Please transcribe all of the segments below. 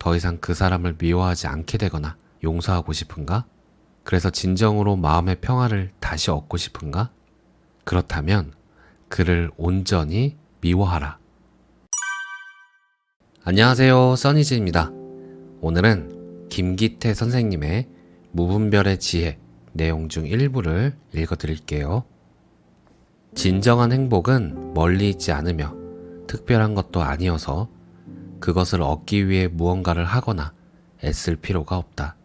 더 이상 그 사람을 미워하지 않게 되거나 용서하고 싶은가? 그래서 진정으로 마음의 평화를 다시 얻고 싶은가? 그렇다면 그를 온전히 미워하라. 안녕하세요. 써니즈입니다. 오늘은 김기태 선생님의 무분별의 지혜 내용 중 일부를 읽어 드릴게요. 진정한 행복은 멀리 있지 않으며 특별한 것도 아니어서 그것을 얻기 위해 무언가를 하거나 애쓸 필요가 없다.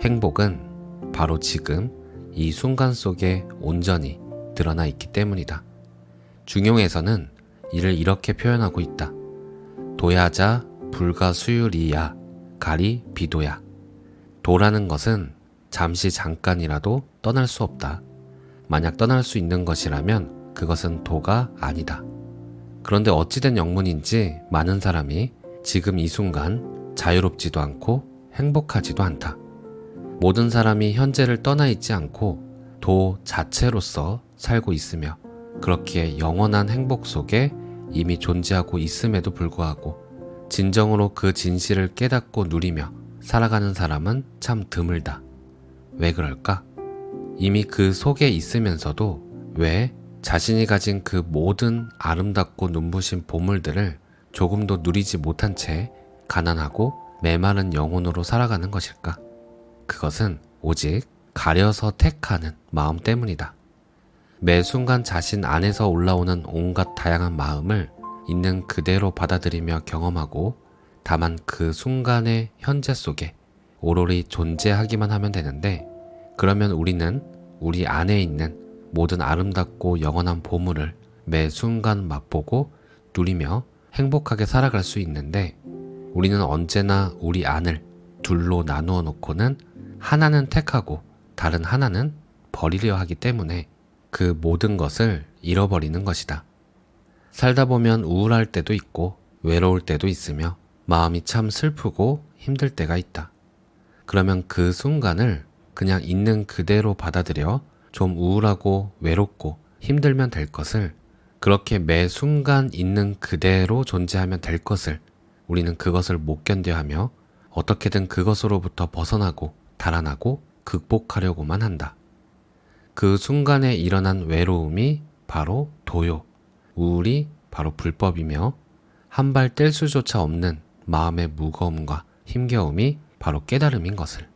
행복은 바로 지금 이 순간 속에 온전히 드러나 있기 때문이다. 중용에서는 이를 이렇게 표현하고 있다. 도야자 불가수율이야 가리 비도야. 도라는 것은 잠시 잠깐이라도 떠날 수 없다. 만약 떠날 수 있는 것이라면 그것은 도가 아니다. 그런데 어찌된 영문인지 많은 사람이 지금 이 순간 자유롭지도 않고 행복하지도 않다. 모든 사람이 현재를 떠나 있지 않고 도 자체로서 살고 있으며 그렇기에 영원한 행복 속에 이미 존재하고 있음에도 불구하고 진정으로 그 진실을 깨닫고 누리며 살아가는 사람은 참 드물다. 왜 그럴까? 이미 그 속에 있으면서도 왜 자신이 가진 그 모든 아름답고 눈부신 보물들을 조금 도 누리지 못한 채 가난하고 메마른 영혼으로 살아가는 것일까? 그것은 오직 가려서 택하는 마음 때문이다. 매 순간 자신 안에서 올라오는 온갖 다양한 마음을 있는 그대로 받아들이며 경험하고 다만 그 순간의 현재 속에 오로리 존재하기만 하면 되는데 그러면 우리는 우리 안에 있는 모든 아름답고 영원한 보물을 매 순간 맛보고 누리며 행복하게 살아갈 수 있는데 우리는 언제나 우리 안을 둘로 나누어 놓고는 하나는 택하고 다른 하나는 버리려 하기 때문에 그 모든 것을 잃어버리는 것이다. 살다 보면 우울할 때도 있고 외로울 때도 있으며 마음이 참 슬프고 힘들 때가 있다. 그러면 그 순간을 그냥 있는 그대로 받아들여 좀 우울하고 외롭고 힘들면 될 것을 그렇게 매 순간 있는 그대로 존재하면 될 것을 우리는 그것을 못 견뎌 하며 어떻게든 그것으로부터 벗어나고 달아나고 극복하려고만 한다. 그 순간에 일어난 외로움이 바로 도요, 우울이 바로 불법이며 한 발 뗄 수조차 없는 마음의 무거움과 힘겨움이 바로 깨달음인 것을.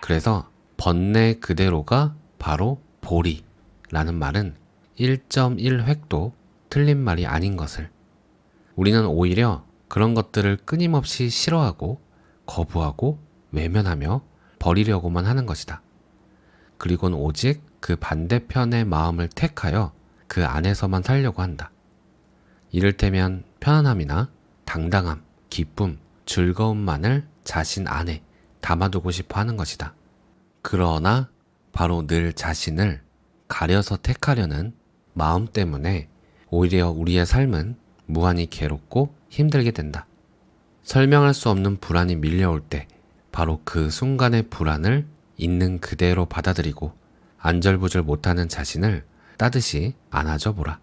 그래서 번뇌 그대로가 바로 보리라는 말은 1.1획도 틀린 말이 아닌 것을. 우리는 오히려 그런 것들을 끊임없이 싫어하고 거부하고 외면하며 버리려고만 하는 것이다. 그리고는 오직 그 반대편의 마음을 택하여 그 안에서만 살려고 한다. 이를테면 편안함이나 당당함, 기쁨, 즐거움만을 자신 안에 담아두고 싶어 하는 것이다. 그러나 바로 늘 자신을 가려서 택하려는 마음 때문에 오히려 우리의 삶은 무한히 괴롭고 힘들게 된다. 설명할 수 없는 불안이 밀려올 때 바로 그 순간의 불안을 있는 그대로 받아들이고 안절부절 못하는 자신을 따듯이 안아줘 보라.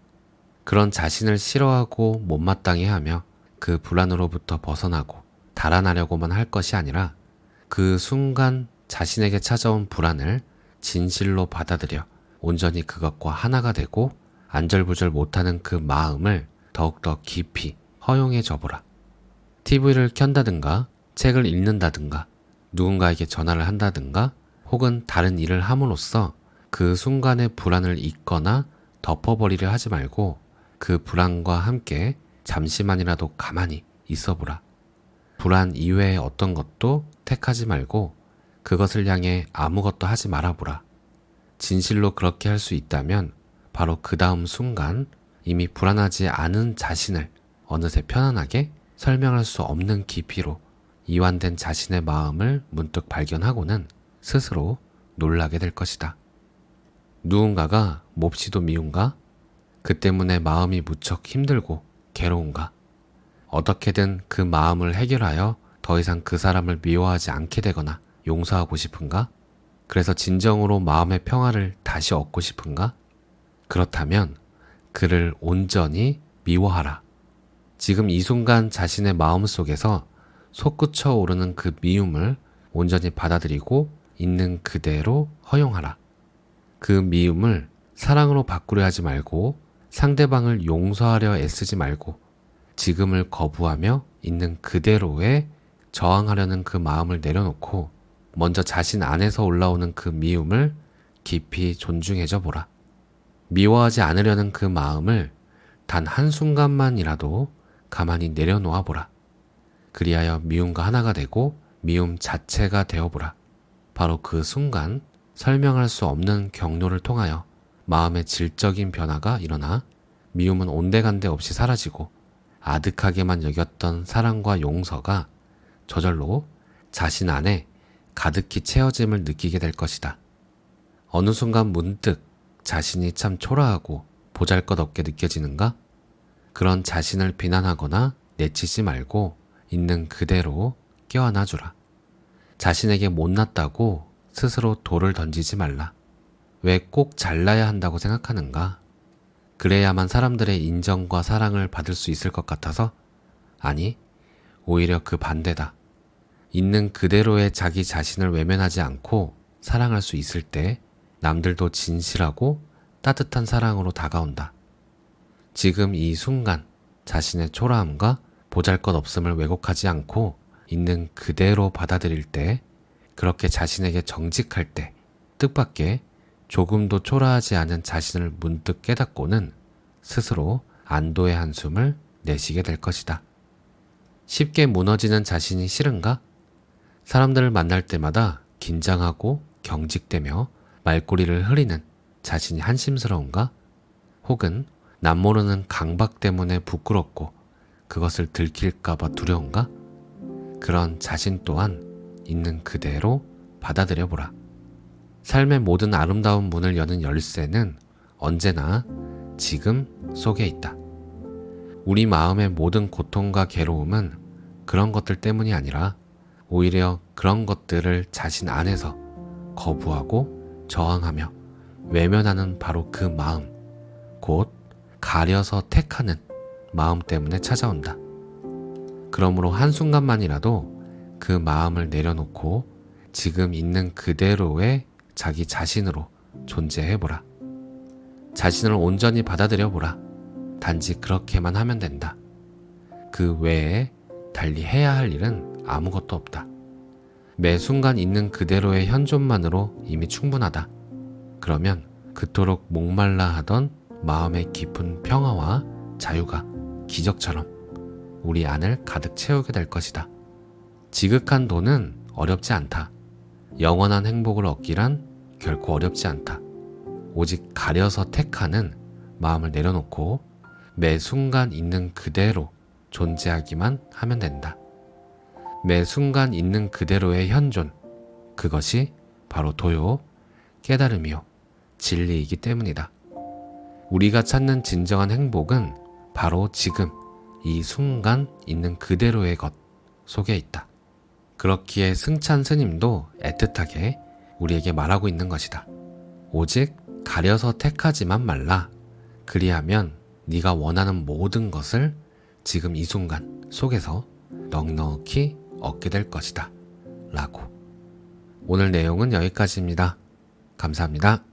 그런 자신을 싫어하고 못마땅해 하며 그 불안으로부터 벗어나고 달아나려고만 할 것이 아니라 그 순간 자신에게 찾아온 불안을 진실로 받아들여 온전히 그것과 하나가 되고 안절부절 못하는 그 마음을 더욱더 깊이 허용해 줘 보라. TV를 켠다든가 책을 읽는다든가 누군가에게 전화를 한다든가 혹은 다른 일을 함으로써 그 순간의 불안을 잊거나 덮어버리려 하지 말고 그 불안과 함께 잠시만이라도 가만히 있어 보라. 불안 이외의 어떤 것도 택하지 말고 그것을 향해 아무것도 하지 말아 보라. 진실로 그렇게 할 수 있다면 바로 그 다음 순간 이미 불안하지 않은 자신을 어느새 편안하게 설명할 수 없는 깊이로 이완된 자신의 마음을 문득 발견하고는 스스로 놀라게 될 것이다. 누군가가 몹시도 미운가? 그 때문에 마음이 무척 힘들고 괴로운가? 어떻게든 그 마음을 해결하여 더 이상 그 사람을 미워하지 않게 되거나 용서하고 싶은가? 그래서 진정으로 마음의 평화를 다시 얻고 싶은가? 그렇다면 그를 온전히 미워하라. 지금 이 순간 자신의 마음 속에서 솟구쳐 오르는 그 미움을 온전히 받아들이고 있는 그대로 허용하라. 그 미움을 사랑으로 바꾸려 하지 말고 상대방을 용서하려 애쓰지 말고 지금을 거부하며 있는 그대로에 저항하려는 그 마음을 내려놓고 먼저 자신 안에서 올라오는 그 미움을 깊이 존중해줘 보라. 미워하지 않으려는 그 마음을 단 한순간만이라도 가만히 내려놓아 보라. 그리하여 미움과 하나가 되고 미움 자체가 되어 보라. 바로 그 순간 설명할 수 없는 경로를 통하여 마음의 질적인 변화가 일어나 미움은 온데간데 없이 사라지고 아득하게만 여겼던 사랑과 용서가 저절로 자신 안에 가득히 채워짐을 느끼게 될 것이다. 어느 순간 문득 자신이 참 초라하고 보잘 것 없게 느껴지는가? 그런 자신을 비난하거나 내치지 말고 있는 그대로 껴안아 주라. 자신에게 못났다고 스스로 돌을 던지지 말라. 왜 꼭 잘나야 한다고 생각하는가? 그래야만 사람들의 인정과 사랑을 받을 수 있을 것 같아서? 아니, 오히려 그 반대다. 있는 그대로의 자기 자신을 외면하지 않고 사랑할 수 있을 때 남들도 진실하고 따뜻한 사랑으로 다가온다. 지금 이 순간 자신의 초라함과 보잘 것 없음을 왜곡하지 않고 있는 그대로 받아들일 때 그렇게 자신에게 정직할 때 뜻밖의 조금도 초라하지 않은 자신을 문득 깨닫고는 스스로 안도의 한숨을 내쉬게 될 것이다. 쉽게 무너지는 자신이 싫은가? 사람들을 만날 때마다 긴장하고 경직되며 말꼬리를 흐리는 자신이 한심스러운가? 혹은 남모르는 강박 때문에 부끄럽고 그것을 들킬까봐 두려운가? 그런 자신 또한 있는 그대로 받아들여 보라. 삶의 모든 아름다운 문을 여는 열쇠는 언제나 지금 속에 있다. 우리 마음의 모든 고통과 괴로움은 그런 것들 때문이 아니라 오히려 그런 것들을 자신 안에서 거부하고 저항하며 외면하는 바로 그 마음, 곧 가려서 택하는 마음 때문에 찾아온다. 그러므로 한순간만이라도 그 마음을 내려놓고 지금 있는 그대로의 자기 자신으로 존재해보라. 자신을 온전히 받아들여보라. 단지 그렇게만 하면 된다. 그 외에 달리 해야 할 일은 아무것도 없다. 매 순간 있는 그대로의 현존만으로 이미 충분하다. 그러면 그토록 목말라 하던 마음의 깊은 평화와 자유가 기적처럼 우리 안을 가득 채우게 될 것이다. 지극한 돈은 어렵지 않다. 영원한 행복을 얻기란 결코 어렵지 않다. 오직 가려서 택하는 마음을 내려놓고 매 순간 있는 그대로 존재하기만 하면 된다. 매 순간 있는 그대로의 현존, 그것이 바로 도요, 깨달음이요, 진리이기 때문이다. 우리가 찾는 진정한 행복은 바로 지금 이 순간 있는 그대로의 것 속에 있다. 그렇기에 승찬 스님도 애틋하게 우리에게 말하고 있는 것이다. 오직 가려서 택하지만 말라. 그리하면 네가 원하는 모든 것을 지금 이 순간 속에서 넉넉히 얻게 될 것이다. 라고. 오늘 내용은 여기까지입니다. 감사합니다.